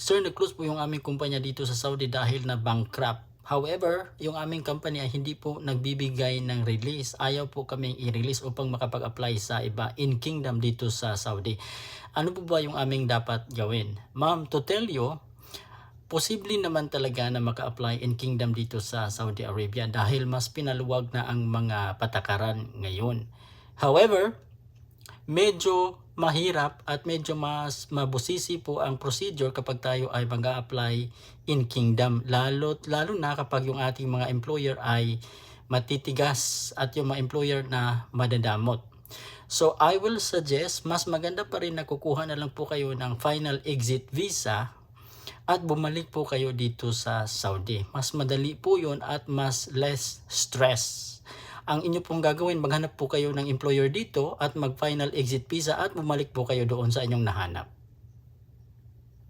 Sir, nag-close po yung aming kumpanya dito sa Saudi dahil na bankrupt. However, yung aming company ay hindi po nagbibigay ng release. Ayaw po kaming i-release upang makapag-apply sa iba in kingdom dito sa Saudi. Ano po ba yung aming dapat gawin? Ma'am, to tell you, posible naman talaga na maka-apply in kingdom dito sa Saudi Arabia dahil mas pinaluwag na ang mga patakaran ngayon. However, medyo mahirap at medyo mas mabusisi po ang procedure kapag tayo ay mag apply in kingdom. Lalo, lalo na kapag yung ating mga employer ay matitigas at yung mga employer na madadamot. So I will suggest, mas maganda pa rin na kukuha na lang po kayo ng final exit visa at bumalik po kayo dito sa Saudi. Mas madali po yun at mas less stress. Ang inyo pong gagawin, maghanap po kayo ng employer dito at mag-final exit visa at bumalik po kayo doon sa inyong nahanap.